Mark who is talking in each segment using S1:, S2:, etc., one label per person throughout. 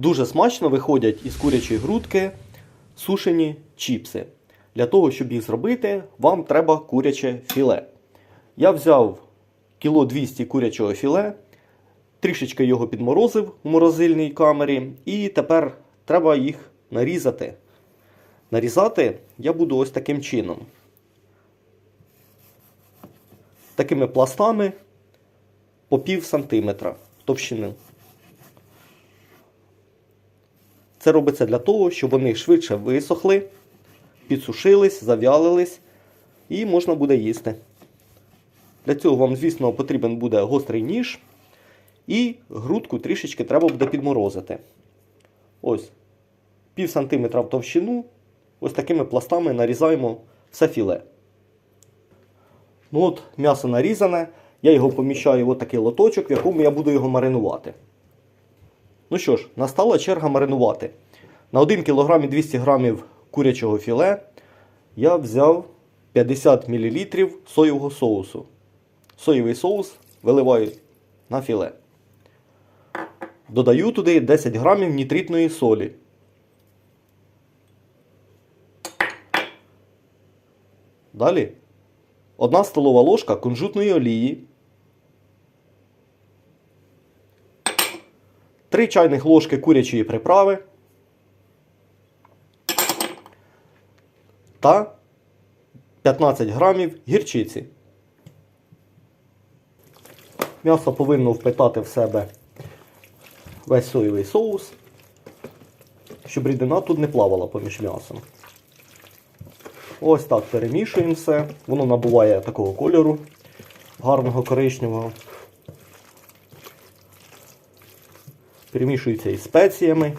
S1: Дуже смачно виходять із курячої грудки сушені чіпси. Для того, щоб їх зробити, вам треба куряче філе. Я взяв кіло 200 курячого філе, трішечки його підморозив у морозильній камері, і тепер треба їх нарізати. Нарізати я буду ось таким чином. Такими пластами по пів сантиметра товщини. Це робиться для того, щоб вони швидше висохли, підсушились, зав'ялились і можна буде їсти. Для цього вам, звісно, потрібен буде гострий ніж і грудку трішечки треба буде підморозити. Ось, пів сантиметра в товщину, ось такими пластами нарізаємо все філе. Ну от, м'ясо нарізане, я його поміщаю в такий лоточок, в якому я буду його маринувати. Ну що ж, настала черга маринувати. На 1 кг 200 г курячого філе я взяв 50 мл соєвого соусу. Соєвий соус виливаю на філе. Додаю туди 10 грамів нітритної солі. Далі 1 столова ложка кунжутної олії. 3 чайних ложки курячої приправи та 15 грамів гірчиці. М'ясо повинно впитати в себе весь соєвий соус, щоб рідина тут не плавала поміж м'ясом. Ось так перемішуємо все. Воно набуває такого кольору гарного коричневого. Перемішується із спеціями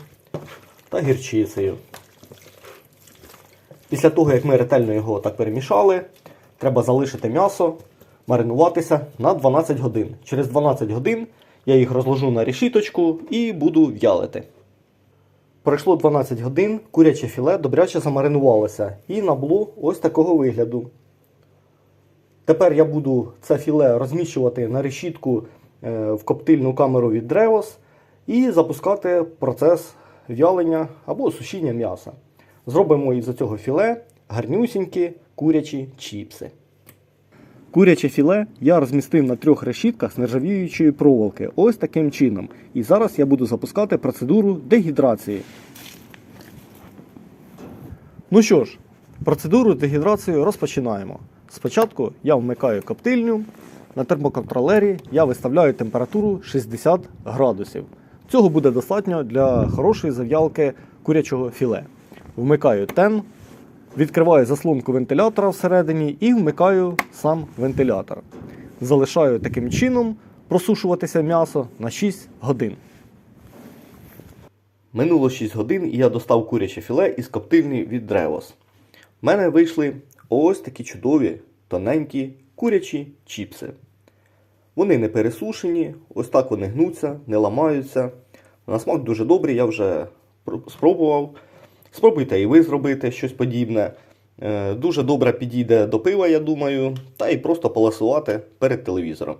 S1: та гірчицею. Після того, як ми ретельно його так перемішали, треба залишити м'ясо маринуватися на 12 годин. Через 12 годин я їх розложу на решіточку і буду в'ялити. Пройшло 12 годин, куряче філе добряче замаринувалося і набуло ось такого вигляду. Тепер я буду це філе розміщувати на решітку е, в коптильну камеру від Drevos і запускати процес в'ялення або сушіння м'яса. Зробимо із цього філе гарнюсінькі курячі чіпси. Куряче філе я розмістив на трьох решітках з нержавіючої проволоки. Ось таким чином. І зараз я буду запускати процедуру дегідрації. Ну що ж, процедуру дегідрації розпочинаємо. Спочатку я вмикаю коптильню. На термоконтролері я виставляю температуру 60 градусів. Цього буде достатньо для хорошої зав'ялки курячого філе. Вмикаю тен, відкриваю заслонку вентилятора всередині і вмикаю сам вентилятор. Залишаю таким чином просушуватися м'ясо на 6 годин. Минуло 6 годин і я достав куряче філе із коптильні від Drevos. У мене вийшли ось такі чудові, тоненькі курячі чіпси. Вони не пересушені, ось так вони гнуться, не ламаються. На смак дуже добрий, я вже спробував. Спробуйте і ви зробити щось подібне. Е, Дуже добре підійде до пива, я думаю, та й просто поласувати перед телевізором.